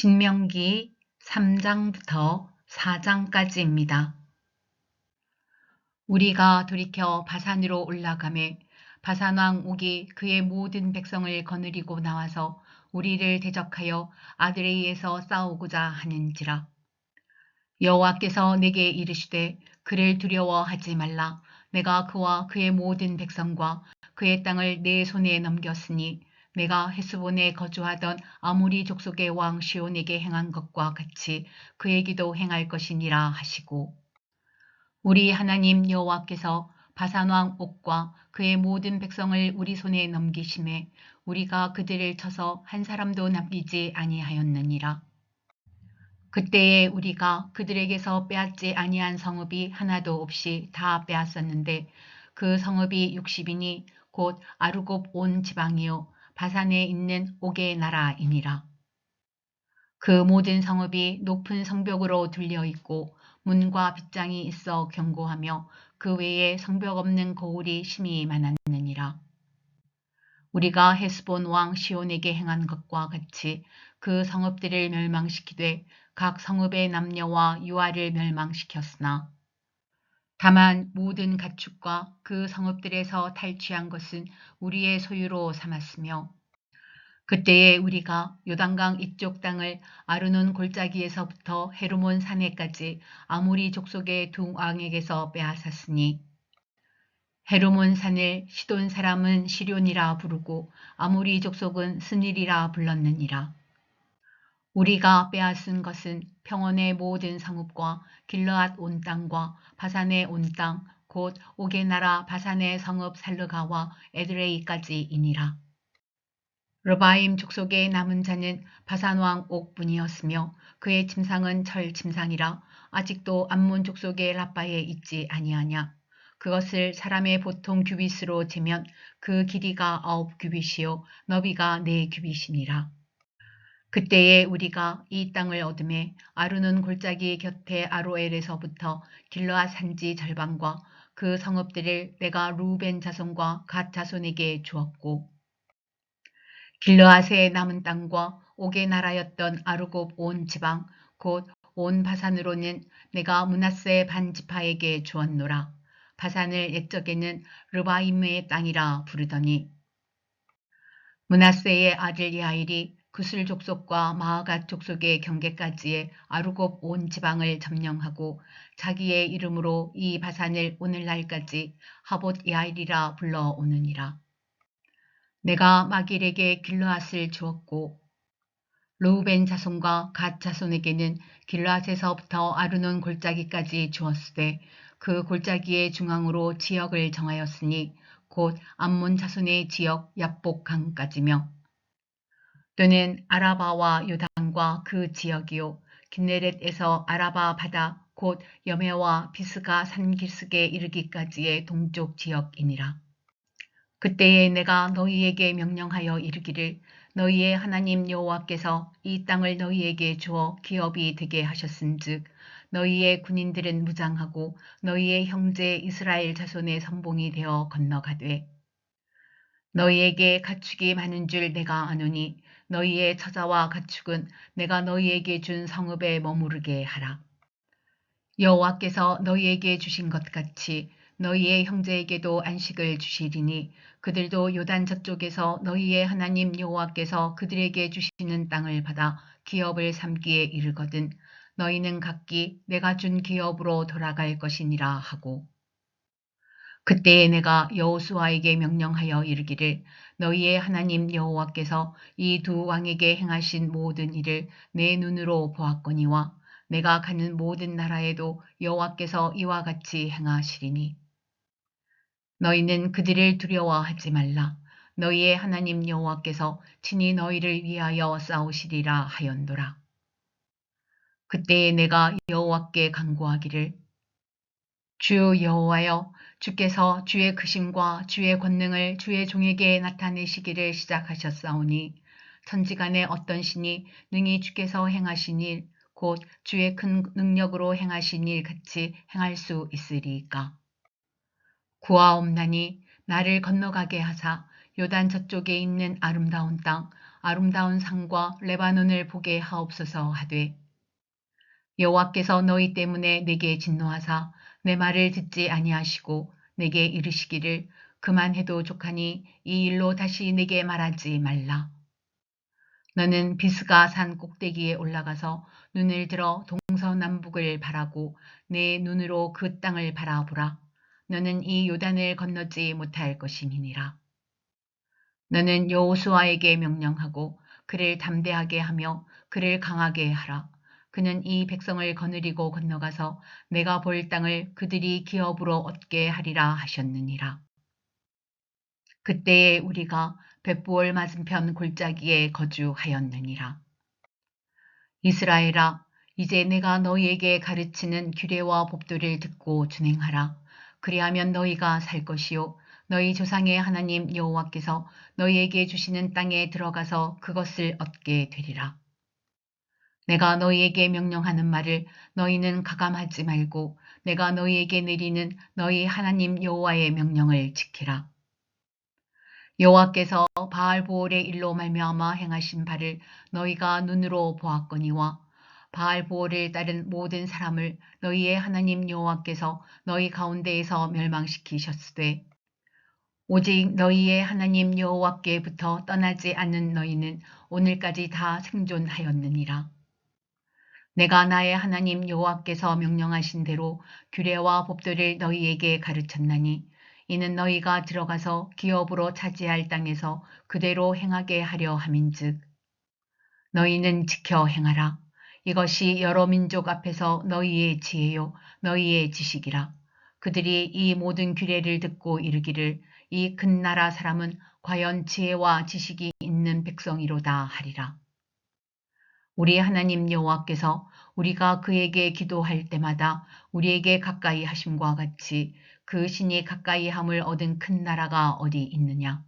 신명기 3장부터 4장까지입니다. 우리가 돌이켜 바산으로 올라가매 바산왕 옥이 그의 모든 백성을 거느리고 나와서 우리를 대적하여 아드레이에서 싸우고자 하는지라. 여호와께서 내게 이르시되 그를 두려워하지 말라. 내가 그와 그의 모든 백성과 그의 땅을 내 손에 넘겼으니 내가 헤스본에 거주하던 아무리 족속의 왕 시온에게 행한 것과 같이 그에게도 행할 것이니라 하시고 우리 하나님 여호와께서 바산 왕 옥과 그의 모든 백성을 우리 손에 넘기심에 우리가 그들을 쳐서 한 사람도 남기지 아니하였느니라. 그때에 우리가 그들에게서 빼앗지 아니한 성읍이 하나도 없이 다 빼앗았는데 그 성읍이 60이니 곧 아르곱 온 지방이요 바산에 있는 옥의 나라이니라. 그 모든 성읍이 높은 성벽으로 둘려 있고 문과 빗장이 있어 견고하며 그 외에 성벽 없는 거울이 심히 많았느니라. 우리가 헤스본 왕 시온에게 행한 것과 같이 그 성읍들을 멸망시키되 각 성읍의 남녀와 유아를 멸망시켰으나 다만 모든 가축과 그 성읍들에서 탈취한 것은 우리의 소유로 삼았으며 그때에 우리가 요단강 이쪽 땅을 아르논 골짜기에서부터 헤르몬 산에까지 아무리 족속의 두 왕에게서 빼앗았으니 헤르몬 산을 시돈 사람은 시련이라 부르고 아무리 족속은 스닐이라 불렀느니라. 우리가 빼앗은 것은 평원의 모든 성읍과 길르앗 온 땅과 바산의 온 땅, 곧 오게 나라 바산의 성읍 살르가와 에드레이까지이니라. 르바임 족속의 남은 자는 바산왕 옥뿐이었으며 그의 침상은 철 침상이라 아직도 암몬 족속의 라빠에 있지 아니하냐. 그것을 사람의 보통 규빗으로 재면 그 길이가 아홉 규빗이요 너비가 네 규빗이니라. 그때에 우리가 이 땅을 얻음에 아루는 골짜기 곁에 아로엘에서부터 길러아 산지 절반과 그 성읍들을 내가 루벤 자손과 갓 자손에게 주었고 길르앗의 남은 땅과 옥의 나라였던 아르곱 온 지방 곧 온 바산으로는 내가 문하세 반지파에게 주었노라. 바산을 옛적에는 르바임의 땅이라 부르더니 문하세의 아들 야일이 구슬 족속과 마하갓 족속의 경계까지의 아르곱 온 지방을 점령하고 자기의 이름으로 이 바산을 오늘날까지 하봇 야일이라 불러오느니라. 내가 마길에게 길르앗을 주었고 루벤 자손과 갓 자손에게는 길르앗에서부터 아르논 골짜기까지 주었으되 그 골짜기의 중앙으로 지역을 정하였으니 곧 암몬 자손의 지역 야복 강까지며 또는 아라바와 요단과 그 지역이요 긴네렛에서 아라바 바다 곧 여메와 비스가 산기슭에 이르기까지의 동쪽 지역이니라. 그때에 내가 너희에게 명령하여 이르기를 너희의 하나님 여호와께서 이 땅을 너희에게 주어 기업이 되게 하셨은즉 너희의 군인들은 무장하고 너희의 형제 이스라엘 자손의 선봉이 되어 건너가되 너희에게 가축이 많은 줄 내가 아노니 너희의 처자와 가축은 내가 너희에게 준 성읍에 머무르게 하라. 여호와께서 너희에게 주신 것 같이 너희의 형제에게도 안식을 주시리니 그들도 요단 저쪽에서 너희의 하나님 여호와께서 그들에게 주시는 땅을 받아 기업을 삼기에 이르거든 너희는 각기 내가 준 기업으로 돌아갈 것이니라 하고 그때에 내가 여호수아에게 명령하여 이르기를 너희의 하나님 여호와께서 이 두 왕에게 행하신 모든 일을 내 눈으로 보았거니와 내가 가는 모든 나라에도 여호와께서 이와 같이 행하시리니. 너희는 그들을 두려워하지 말라. 너희의 하나님 여호와께서 친히 너희를 위하여 싸우시리라 하였노라. 그때에 내가 여호와께 간구하기를 주 여호와여 주께서 주의 크심과 주의 권능을 주의 종에게 나타내시기를 시작하셨사오니 천지간에 어떤 신이 능히 주께서 행하신 일, 곧 주의 큰 능력으로 행하신 일 같이 행할 수 있으리이까. 구하옵나니 나를 건너가게 하사 요단 저쪽에 있는 아름다운 땅, 아름다운 산과 레바논을 보게 하옵소서 하되 여호와께서 너희 때문에 내게 진노하사 내 말을 듣지 아니하시고 내게 이르시기를 그만해도 족하니 이 일로 다시 내게 말하지 말라. 너는 비스가 산 꼭대기에 올라가서 눈을 들어 동서남북을 바라고 내 눈으로 그 땅을 바라보라. 너는 이 요단을 건너지 못할 것이니라. 너는 여호수아에게 명령하고 그를 담대하게 하며 그를 강하게 하라. 그는 이 백성을 거느리고 건너가서 내가 볼 땅을 그들이 기업으로 얻게 하리라 하셨느니라. 그때에 우리가 벳부월 맞은편 골짜기에 거주하였느니라. 이스라엘아, 이제 내가 너희에게 가르치는 규례와 법도를 듣고 준행하라. 그리하면 너희가 살 것이요. 너희 조상의 하나님 여호와께서 너희에게 주시는 땅에 들어가서 그것을 얻게 되리라. 내가 너희에게 명령하는 말을 너희는 가감하지 말고 내가 너희에게 내리는 너희 하나님 여호와의 명령을 지키라. 여호와께서 바알보올의 일로 말미암아 행하신 바를 너희가 눈으로 보았거니와 바알보올을 따른 모든 사람을 너희의 하나님 여호와께서 너희 가운데에서 멸망시키셨으되 오직 너희의 하나님 여호와께부터 떠나지 않는 너희는 오늘까지 다 생존하였느니라. 내가 나의 하나님 여호와께서 명령하신 대로 규례와 법도를 너희에게 가르쳤나니 이는 너희가 들어가서 기업으로 차지할 땅에서 그대로 행하게 하려 함인즉 너희는 지켜 행하라. 이것이 여러 민족 앞에서 너희의 지혜요 너희의 지식이라. 그들이 이 모든 규례를 듣고 이르기를 이 큰 나라 사람은 과연 지혜와 지식이 있는 백성이로다 하리라. 우리 하나님 여호와께서 우리가 그에게 기도할 때마다 우리에게 가까이 하심과 같이 그 신이 가까이 함을 얻은 큰 나라가 어디 있느냐?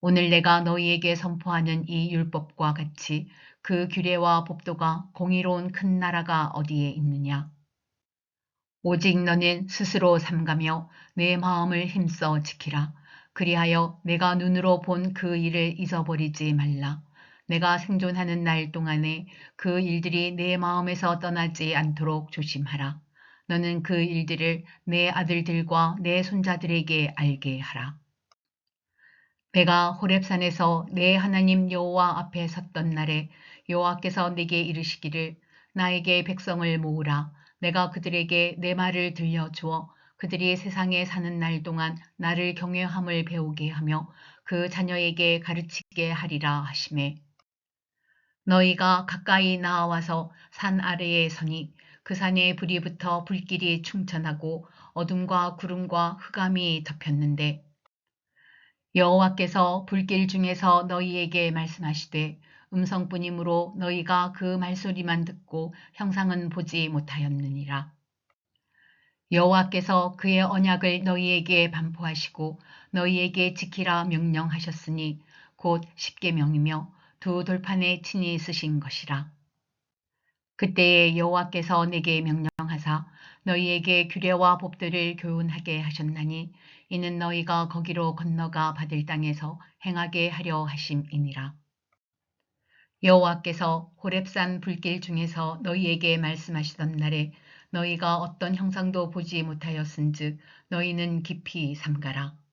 오늘 내가 너희에게 선포하는 이 율법과 같이 그 규례와 법도가 공의로운 큰 나라가 어디에 있느냐? 오직 너는 스스로 삼가며 내 마음을 힘써 지키라. 그리하여 내가 눈으로 본 그 일을 잊어버리지 말라. 내가 생존하는 날 동안에 그 일들이 내 마음에서 떠나지 않도록 조심하라. 너는 그 일들을 내 아들들과 내 손자들에게 알게 하라. 배가 호렙산에서 내 하나님 여호와 앞에 섰던 날에 여호와께서 내게 이르시기를 나에게 백성을 모으라. 내가 그들에게 내 말을 들려주어 그들이 세상에 사는 날 동안 나를 경외함을 배우게 하며 그 자녀에게 가르치게 하리라 하심에 너희가 가까이 나와서 산 아래에 서니 그 산에 불이 붙어 불길이 충천하고 어둠과 구름과 흑암이 덮였는데 여호와께서 불길 중에서 너희에게 말씀하시되 음성뿐이므로 너희가 그 말소리만 듣고 형상은 보지 못하였느니라. 여호와께서 그의 언약을 너희에게 반포하시고 너희에게 지키라 명령하셨으니 곧 십계명이며 두 돌판에 친히 쓰신 것이라. 그때에 여호와께서 내게 명령하사 너희에게 규례와 법들을 교훈하게 하셨나니 이는 너희가 거기로 건너가 받을 땅에서 행하게 하려 하심이니라. 여호와께서 호렙산 불길 중에서 너희에게 말씀하시던 날에 너희가 어떤 형상도 보지 못하였은즉 너희는 깊이 삼가라.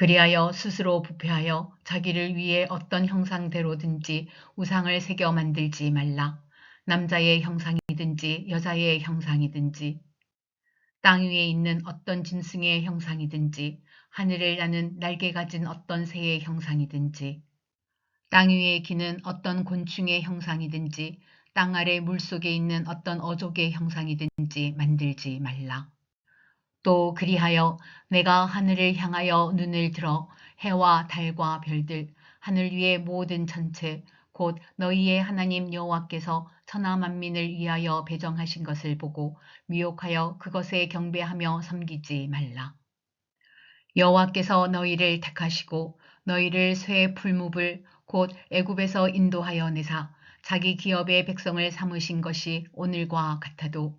그리하여 스스로 부패하여 자기를 위해 어떤 형상대로든지 우상을 새겨 만들지 말라. 남자의 형상이든지 여자의 형상이든지 땅 위에 있는 어떤 짐승의 형상이든지 하늘을 나는 날개 가진 어떤 새의 형상이든지 땅 위에 기는 어떤 곤충의 형상이든지 땅 아래 물속에 있는 어떤 어족의 형상이든지 만들지 말라. 또 그리하여 내가 하늘을 향하여 눈을 들어 해와 달과 별들 하늘 위의 모든 전체 곧 너희의 하나님 여호와께서 천하 만민을 위하여 배정하신 것을 보고 미혹하여 그것에 경배하며 섬기지 말라. 여호와께서 너희를 택하시고 너희를 쇠 풀무불 곧 애굽에서 인도하여 내사 자기 기업의 백성을 삼으신 것이 오늘과 같아도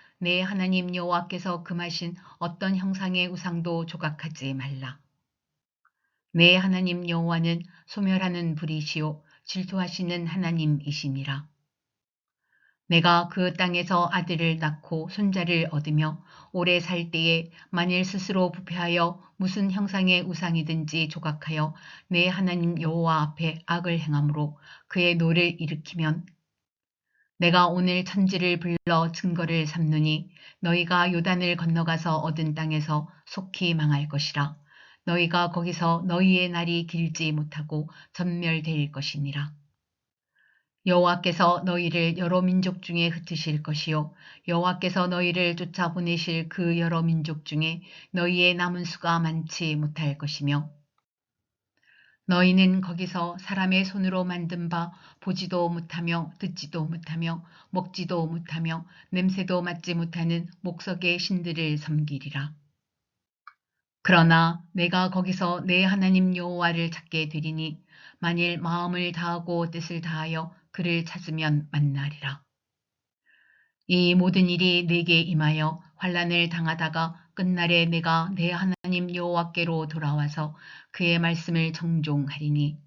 내 하나님 여호와께서 금하신 어떤 형상의 우상도 조각하지 말라. 내 하나님 여호와는 소멸하는 불이시요 질투하시는 하나님이시니라. 내가 그 땅에서 아들을 낳고 손자를 얻으며 오래 살 때에 만일 스스로 부패하여 무슨 형상의 우상이든지 조각하여 내 하나님 여호와 앞에 악을 행함으로 그의 노를 일으키면 내가 오늘 천지를 불러 증거를 삼느니 너희가 요단을 건너가서 얻은 땅에서 속히 망할 것이라 너희가 거기서 너희의 날이 길지 못하고 전멸될 것이니라. 여호와께서 너희를 여러 민족 중에 흩으실 것이요 여호와께서 너희를 쫓아보내실 그 여러 민족 중에 너희의 남은 수가 많지 못할 것이며 너희는 거기서 사람의 손으로 만든 바 보지도 못하며 듣지도 못하며 먹지도 못하며 냄새도 맡지 못하는 목석의 신들을 섬기리라. 그러나 내가 거기서 내 하나님 여호와를 찾게 되리니 만일 마음을 다하고 뜻을 다하여 그를 찾으면 만나리라. 이 모든 일이 내게 임하여 환란을 당하다가 끝날에 내가 내 하나님 여호와께로 돌아와서 그의 말씀을 정종하리니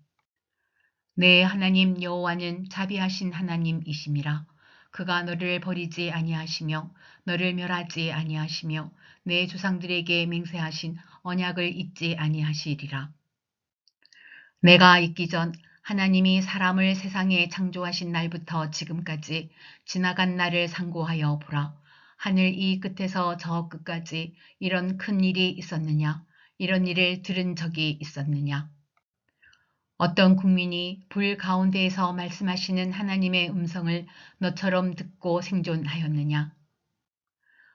내 하나님 여호와는 자비하신 하나님이심이라 그가 너를 버리지 아니하시며 너를 멸하지 아니하시며 내 조상들에게 맹세하신 언약을 잊지 아니하시리라. 내가 있기 전 하나님이 사람을 세상에 창조하신 날부터 지금까지 지나간 날을 상고하여 보라. 하늘 이 끝에서 저 끝까지 이런 큰 일이 있었느냐? 이런 일을 들은 적이 있었느냐? 어떤 국민이 불 가운데에서 말씀하시는 하나님의 음성을 너처럼 듣고 생존하였느냐?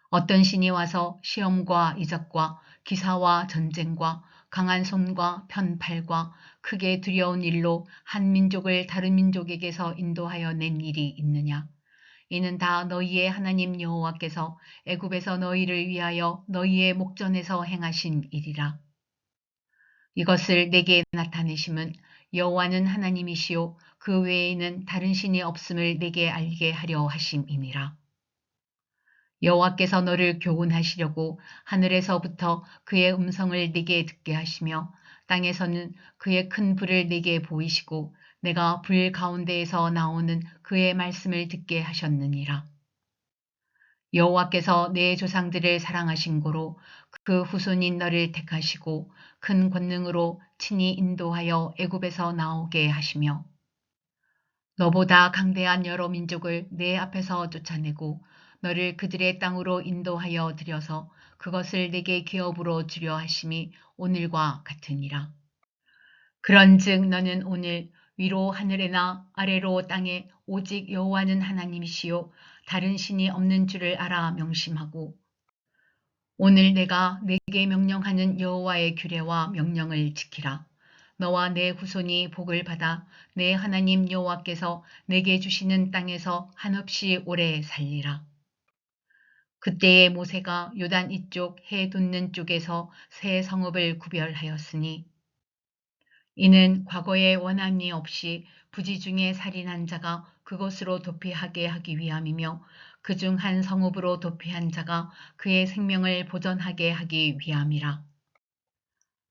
어떤 신이 와서 시험과 이적과 기사와 전쟁과 강한 손과 편팔과 크게 두려운 일로 한 민족을 다른 민족에게서 인도하여 낸 일이 있느냐? 이는 다 너희의 하나님 여호와께서 애굽에서 너희를 위하여 너희의 목전에서 행하신 일이라. 이것을 내게 나타내심은 여호와는 하나님이시요 그 외에는 다른 신이 없음을 내게 알게 하려 하심이니라. 여호와께서 너를 교훈하시려고 하늘에서부터 그의 음성을 네게 듣게 하시며 땅에서는 그의 큰 불을 네게 보이시고 내가 불 가운데에서 나오는 그의 말씀을 듣게 하셨느니라. 여호와께서 내 조상들을 사랑하신 고로 그 후손인 너를 택하시고 큰 권능으로 친히 인도하여 애굽에서 나오게 하시며 너보다 강대한 여러 민족을 내 앞에서 쫓아내고 너를 그들의 땅으로 인도하여 들여서 그것을 내게 기업으로 주려 하심이 오늘과 같으니라. 그런즉 너는 오늘 위로 하늘에나 아래로 땅에 오직 여호와는 하나님이시요 다른 신이 없는 줄을 알아 명심하고 오늘 내가 내게 명령하는 여호와의 규례와 명령을 지키라. 너와 내 후손이 복을 받아 내 하나님 여호와께서 내게 주시는 땅에서 한없이 오래 살리라. 그때에 모세가 요단 이쪽 해 돋는 쪽에서 새 성읍을 구별하였으니 이는 과거에 원함이 없이 부지 중에 살인한 자가 그것으로 도피하게 하기 위함이며 그 중 한 성읍으로 도피한 자가 그의 생명을 보전하게 하기 위함이라.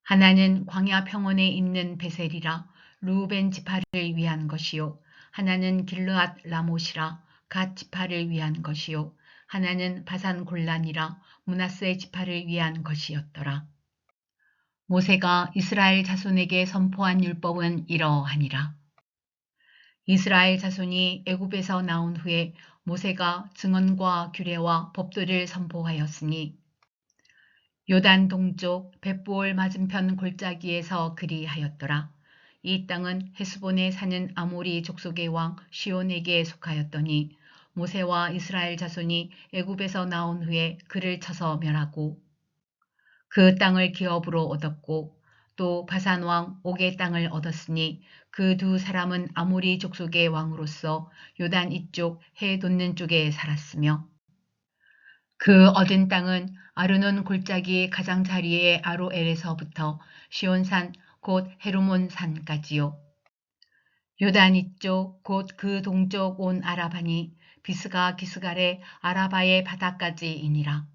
하나는 광야 평원에 있는 베셀이라 루벤 지파를 위한 것이요 하나는 길르앗 라못이라 갓 지파를 위한 것이요 하나는 바산 곤란이라 문하스의 지파를 위한 것이었더라. 모세가 이스라엘 자손에게 선포한 율법은 이러하니라. 이스라엘 자손이 애굽에서 나온 후에 모세가 증언과 규례와 법도를 선포하였으니 요단 동쪽 벳보올 맞은편 골짜기에서 그리하였더라. 이 땅은 헤스본에 사는 아모리 족속의 왕 시온에게 속하였더니 모세와 이스라엘 자손이 애굽에서 나온 후에 그를 쳐서 멸하고 그 땅을 기업으로 얻었고 또 바산 왕 옥의 땅을 얻었으니 그 두 사람은 아모리 족속의 왕으로서 요단 이쪽 해 돋는 쪽에 살았으며 그 얻은 땅은 아르논 골짜기 가장 자리의 아로엘에서부터 시온산 곧 헤르몬 산까지요. 요단 이쪽 곧 그 동쪽 온 아라바니 비스가 기스갈의 아라바의 바다까지이니라.